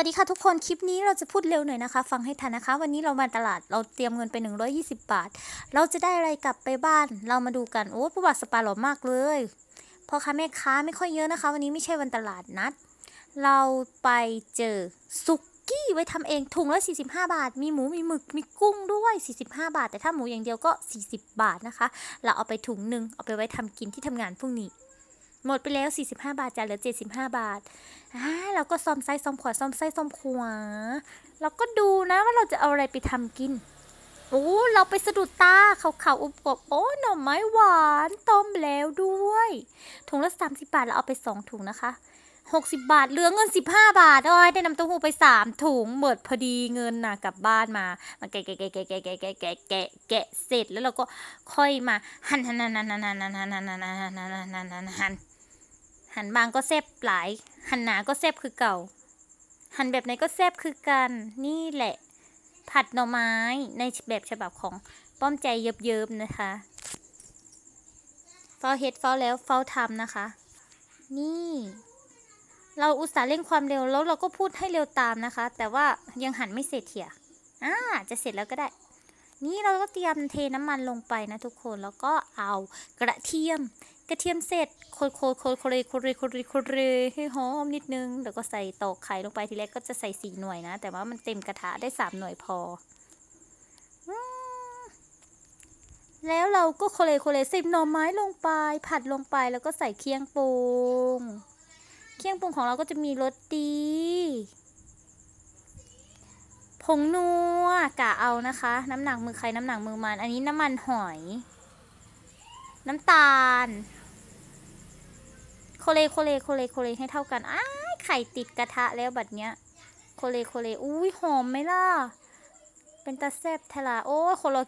วัสดีค่ะทุกคนคลิปนี้เราจะพูดเร็วหน่อยนะคะ ฟังให้ทันนะคะ วันนี้เรามาตลาดเราเตรียมเงินไป 120 บาท เราจะได้อะไรกลับไปบ้าน เรามาดูกันโอ้ประวัติสปาหล่อมากเลยพ่อค้าแม่ค้าไม่ค่อยเยอะนะคะ วันนี้ไม่ใช่วันตลาดนัด เราไปเจอสุกี้ไว้ทำเองถุงละ 45 บาท มีหมูมีหมึกมีกุ้งด้วย 45 บาท แต่ถ้าหมูอย่างเดียวก็ 40 บาทนะคะ เราเอาไปถุงหนึ่งเอาไปไว้ทำกินที่ทำงานพรุ่งนี้ หมดไปแล้ว 45 บาทจ้ะเหลือ 75 บาทอ่าเราก็ซ่อมไส้ซ่อมขวาซ่อมไส้ซ่อมขวาเราก็ดูนะว่าเราจะเอาอะไรไปทำกินโอ้เราไปสะดุดตาเขาวๆอุบอบโอ้หน่อไม้หวานต้มแล้วด้วยถุงละ30บาทเราเอาไป2ถุงนะคะ60บาทเหลือเงิน15บาทโอ้ยได้น้ำเต้าหู้ไป3ถุงหมดพอดีเงินน่ะกลับบ้านมามาแกะแกะแกะแกะแกะแกะแกะแกะแกะแกะเสร็จแล้วเราก็ค่อยมาหั่นหั่นหั่นหั่นหั่นหั่นหั่นหั่นหั่นหั่นหั่นหั่น หั่นบางก็แซบหลาย หันหนาก็แซบคือเก่า หันแบบไหนก็แซบคือกัน นี่แหละ ผัดหน่อไม้ในแบบฉบับของป้อมใจเยิบๆนะคะเฝ้าเฮ็ดเฝ้าแล้วเฝ้าทำนะคะ นี่ เราอุตส่าห์เร่งความเร็วแล้วเราก็พูดให้เร็วตามนะคะ แต่ว่ายังหันไม่เสร็จเถียอ่าจะเสร็จแล้วก็ได้ นี่เราก็เตรียมเทน้ำมันลงไปนะทุกคนแล้วก็เอากระเทียม กระเทียมเสร็จโคยโคยโคยโคยโคยโคยโคยให้หอมนิดนึง แล้วก็ใส่ตอกไข่ลงไปทีแรกก็จะใส่สี่หน่วยนะ แต่ว่ามันเต็มกระทะได้สามหน่วยพอ แล้วเราก็โคเลโคเลใส่หน่อไม้ลงไป ผัดลงไปแล้วก็ใส่เคียงปรุงเคียงปรุงของเราก็จะมีรสดี ผงนัวกะเอานะคะ น้ำหนักมือใครน้ำหนักมือมัน อันนี้น้ำมันหอย น้ำตาล โคเลโคเลโคเลโคเลให้เท่ากันอ้าไข่ติดกระทะแล้วบัดเนี้ย โคเลโคเลอุ้ยหอมไหมล่ะ เป็นตาแซบทะลาโอ้โคโล